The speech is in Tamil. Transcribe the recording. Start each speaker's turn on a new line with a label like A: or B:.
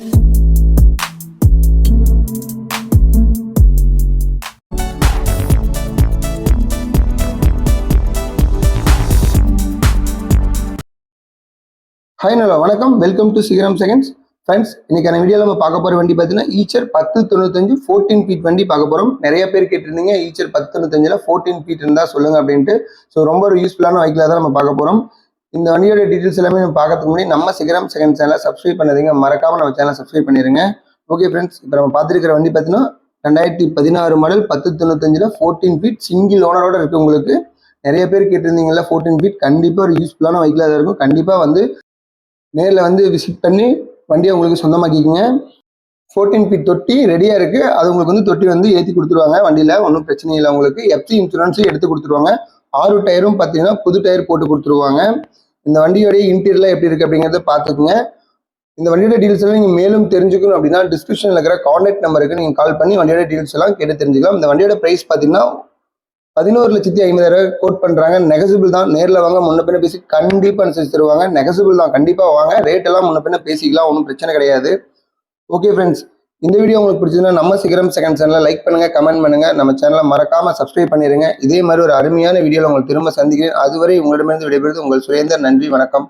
A: ஹாய் நல்லா வணக்கம். Welcome to Sigaram seconds friends இன்னைக்கான வீடியோவில் நம்ம பார்க்க போகிற வண்டி பார்த்தீங்கன்னா ஈச்சர் பத்து தொண்ணூத்தஞ்சு ஃபோர்டீன் ஃபீட் வண்டி பார்க்க போகிறோம் நிறைய பேர் கேட்டிருந்தீங்க ஈச்சர் பத்து தொண்ணூத்தஞ்சில் ஃபோர்டீன் ஃபீட் இருந்தால் சொல்லுங்க அப்படின்ட்டு. ஸோ ரொம்ப ஒரு யூஸ்ஃபுல்லான வெஹிக்கிளாக தான் நம்ம பார்க்க போகிறோம் இந்த வண்டியோட டீட்டெயில்ஸ் எல்லாமே நம்ம பார்க்கறதுக்கு முன்னாடி நம்ம சிகரம் செகண்ட் சேனலை சப்ஸ்கிரைப் பண்ணதுங்க. மறக்காம நம்ம சேனலை சப்ஸ்கிரைப் பண்ணிடுங்க ஓகே ஃப்ரெண்ட்ஸ் இப்போ நம்ம பார்த்துருக்கிற வண்டி பார்த்தீங்கன்னா ரெண்டாயிரத்தி பதினாறு மாடல் பத்து தொண்ணூத்தஞ்சில் ஃபோர்டீன் ஃபீட் சிங்கிள் ஓனரோட இருக்கு உங்களுக்கு. நிறைய பேர் கேட்டிருந்தீங்கல்ல ஃபோர்டீன் ஃபீட் கண்டிப்பாக ஒரு யூஸ்ஃபுல்லான வெஹிக்கிளாக தான் இருக்கும். கண்டிப்பாக வந்து நேரில் வந்து விசிட் பண்ணி வண்டியை உங்களுக்கு சொந்தமாக்கிக்கோங்க. ஃபோர்டீன் ஃபீட் தொட்டி ரெடியாக இருக்குது அது உங்களுக்கு வந்து தொட்டி வந்து ஏற்றி கொடுத்துருவாங்க. வண்டியில் ஒன்றும் பிரச்சனை இல்லை. உங்களுக்கு எஃப்சி இன்சூரன்ஸும் எடுத்து கொடுத்துருவாங்க. ஆறு டயரும் பார்த்தீங்கன்னா புது டயர் போட்டு கொடுத்துருவாங்க. இந்த வண்டியோடைய இன்டீரியர்லாம் எப்படி இருக்குது அப்படிங்கிறத பார்த்துக்குங்க. இந்த வண்டியோட டீல்ஸ் எல்லாம் நீங்கள் மேலும் தெரிஞ்சுக்கணும் அப்படின்னா டிஸ்கிரிப்ஷனில் இருக்கிற கான்டாக்ட் நம்பருக்கு நீங்கள் கால் பண்ணி வண்டியோட டீல்ஸ் எல்லாம் கேட்டு தெரிஞ்சுக்கலாம். இந்த வண்டியோட ப்ரைஸ் பார்த்தீங்கன்னா பதினோரு லட்சத்தி ஐம்பதாயிரம் கோட் பண்றாங்க. நெகசிபிள் தான். நேர்ல வாங்க முன்ன பின்ன பேசி கண்டிப்பா அனுசரிச்சு தருவாங்க. நெகசிபிள் தான். கண்டிப்பா வாங்க. ரேட் எல்லாம் முன்ன பின்ன பேசிக்கலாம். ஒன்றும் பிரச்சனை கிடையாது. ஓகே ஃப்ரெண்ட்ஸ் இந்த வீடியோ உங்களுக்கு பிடிச்சதுன்னா நம்ம சீக்கிரம் செகண்ட் சேனலில் லைக் பண்ணுங்க கமெண்ட் பண்ணுங்க. நம்ம சேனலை மறக்காமல் சப்ஸ்கிரைப் பண்ணிடுங்க இதே மாதிரி ஒரு அருமையான வீடியோவில் உங்களுக்கு திரும்ப சந்திக்கிறேன். அதுவரை உங்களிடமிருந்து விடைபெறுவது உங்கள் சுரேந்தர். நன்றி வணக்கம்.